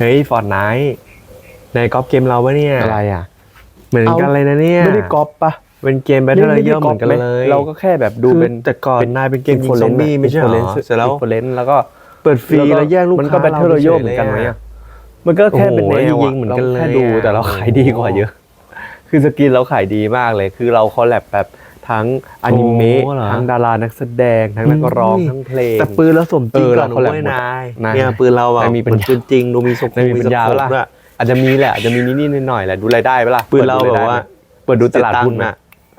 เฮ้ยฟอร์ดไนท์ในก๊อปเกมเราปะเนี่ยอะไรอะ เหมือนกันเลยนะเนี่ยไม่ได้ก๊อปปะเป็นเกมแบทเทิลรอยัลเหมือนกันเลย เราก็แค่แบบดูเป็นคือแต่ก่อนนายเป็นเกมยิงซอมบี้ไม่ใช่เหรอเสร็จแล้วเฟรนแล้วก็เปิดฟรีแล้วแย่งลูกค้ามันก็แบทเทิลรอยัลเหมือนกันไหมอะมันก็แค่เป็นแนโอ้วโหยิงเหมือนกันเลยราแค่ดูอะแต่เราขายดีกว่าเยอะ คือสกินเราขายดีมากเลย คือเราคอลแลบแบบ ทั้งอนิเมะโอ้เหรอ ทั้งดารานักแสดง ทั้งนักร้องอืมทั้งเพลง แต่ปืนเราสมจริงเออก่อนเรานะเว้ยคอลแลบหมดนายนายเนี่ยปืนเราอะนายมีปัญญาเหอนปืนจริงดูมีสกุลไม่มีปัญญาสปะโคปล่ะ ด้วย อาจจะมีแหละอาจจะมีนิดๆหน่อยๆแหละดูรายได้ปะล่ะปืนเราแบบว่า เปิดดูตลาดหุ้นเสียตังค์นะอะ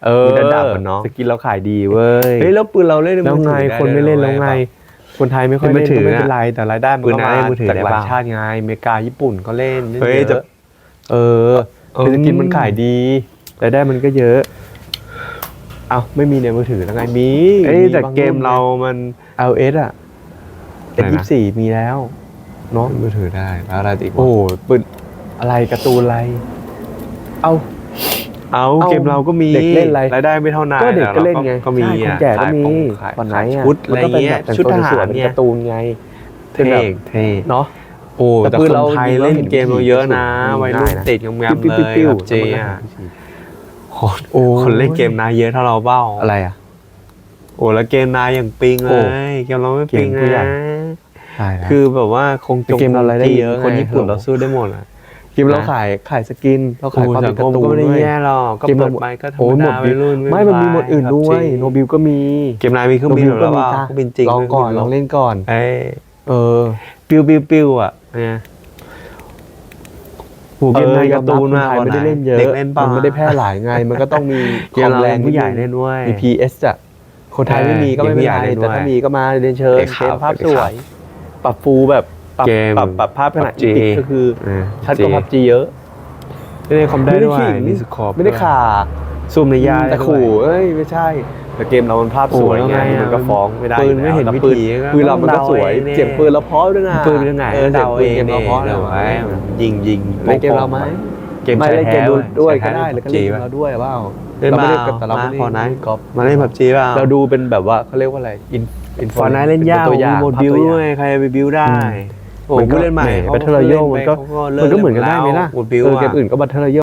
เออมีระดับอะเนาะ สกินเราขายดีเว้ย เฮ้ยแล้วปืนเราเล่นในแล้วมือไงถือด้คนไม่เล่นแล้วไงด้คนไทยไม่ค่อยในมืเล่อนถืก็อไม่เป็นไรแต่รายได้มันปืนก็นายมาเล่นมือถือจากได้ต่าปะงชาติไงอเมริกาญี่ปุ่นก็เล่นล่นเฮ้ยเยจะอะเออเออคือสกินมันขายดีรายได้มันก็เยอะ เอาไม่มีในมือถือแล้วไงมีเอ้ยแต่บงเกมเรามันเอาเอสอะไหเอ็นดนะยี่สี่มีแล้วเนาะมือถือได้แล้วอะไรอีกวะโอ้โหปืนอะไรการ์ตูนอะไร เอา เอาเอาเกมเราก็มีเด็กเล่นอะไรรายได้ไม่เท่านายก็เด็กก็เล่นไงก็มีใช่คนอะแก่ก็มีขายตอนไหนขายอะชุดอะไรมันก็เป็นเงี้แบยบแต่งชุดตัวทสหาวยรๆเป็นเนี่ยการ์ตูนไงเท่เท่เนาะโอ้แต่แต่ปืคนนเราไทยจริงๆเล่นเกมเราเยอะนะเราเห็นวัยรุ่นได้นะติดงามๆเลยปิ้วแบบๆเจๆอะ คนโอ้ คนเล่นเกมนายเยอะเท่าเราเบ้าอะไรอะ โอ้แล้วเกมนายอย่างปิงเลโอ้ยเกมเราไม่ปิงเกมผู้ใหญ่นะใช่คืคืออแบบว่าคงจงเกมเรารายได้เยอะคนไงญี่ปุ่นโอ้เราสู้ได้หมดอะเกมเรานะขายขายสกินเราขายความสัเป็นงคการ์มตูนก็ไม่ได้ด้วยแย่หรอกก็เกมเปิเราดไปก็ธรรโอ้มหมดาดวัยรุ่นไม่มันมีหมดอื่นด้วย โนบิลก็มีเกมนายมีเครื่องบินหรือเปล่าเครื่องบินจริงลองก่อนเคลรื่องบิเล่นก่อน เอ้ยเออ ปิ้วปิ้วปิ้วอะเนี่ย โหเกมนายการ์ตูนมากเออกว่าไม่ได้เล่นเยอะเด็กเล่นเปล่ามันไม่ได้แพร่หลายไง มันก็ต้องมีเกมเราผู้ใหญ่เล่นด้วยมี PS อะคนไทยไม่มีก็ไม่เป็นไรเกมผู้ใหญ่เล่นด้วยแต่ถ้ามีก็มาเรียนเชิญเด็กเกขาวมภาพเด็สกวขาวยปรับฟูแบบปรับเกมปรับปรับภาพขนาด PUBG อีพิกก็คือเออชัดกว่าพับจีเยอะเล่นในคอมได้ด้วยขิงมีสคอปไม่ได้ข่าซูมในยาแต่ขู่เอ้ยไม่ใช่ แต่เกมเรามันภาพสวยไงโอ้แล้วไงอะมันก็ฟ้องไม่ได้ปืนไม่เห็นแล้ววิปืนถีก็ปืนเรามันก็ต้องสวย เดาเองเนี่ยเสียงปืนเราเพราะด้วยนะปืนเป็นไงเออเสียงปืนเกมเราเพราะเดี๋ยวไว้ยิงยิงเล่นเกมเราไหมเกมไม่ชายเล่นแท้เกมด้วยก็ชายแท้ได้แล้วก็เล่นเกมเราด้วยเปล่าเล่นเราไม่ได้เปล่าแต่เราไม่ได้มาพอนะเล่นกอล์ฟมาเล่นแบบจีเปล่าเราดูเป็นแบบว่าเขาเรียกว่าอะไรอินอินฟอนไนเล่นยากตัวอย่างมีโมดภาพบิวตัวอย่างด้วย ใครไปบิวได้อืม โอ้มันก็ผู้เล่นใหม่แหม Battle Royale มันก็เลิมันก็เหมือนกันได้ไหมล่ะโมดบิวเออเกอะมอื่นก็บัตเทอร์เย